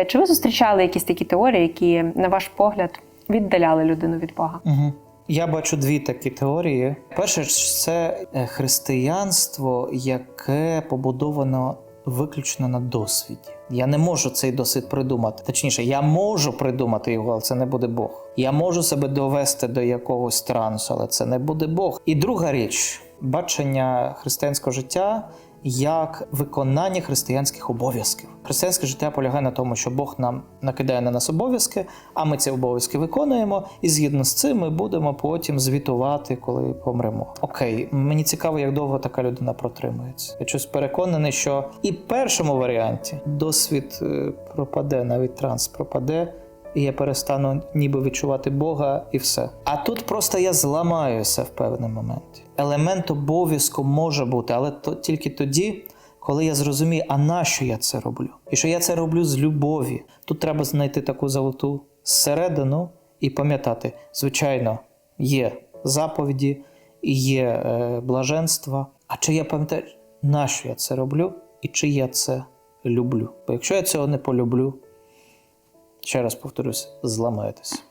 Е, Чи ви зустрічали якісь такі теорії, які, на ваш погляд, віддаляли людину від Бога? Угу. Я бачу дві такі теорії. Перше, ж це е, християнство, яке побудовано виключно на досвіді. Я не можу цей досвід придумати. Точніше, я можу придумати його, але це не буде Бог. Я можу себе довести до якогось трансу, але це не буде Бог. І друга річ бачення християнського життя як виконання християнських обов'язків. Християнське життя полягає на тому, що Бог нам накидає на нас обов'язки, а ми ці обов'язки виконуємо, і згідно з цим ми будемо потім звітувати, коли помремо. Окей, мені цікаво, як довго така людина протримується. Я щось переконаний, що і в першому варіанті досвід е, пропаде, навіть транс пропаде. І я перестану ніби відчувати Бога і все. А тут просто я зламаюся в певний момент. Елемент обов'язку може бути, але то тільки тоді, коли я зрозумію, а нащо я це роблю? І що я це роблю з любові. Тут треба знайти таку золоту середину і пам'ятати, звичайно, є заповіді, є е, блаженства. А чи я пам'ятаю, нащо я це роблю і чи я це люблю? Бо якщо я цього не полюблю, ще раз повторюсь, зламаєтесь.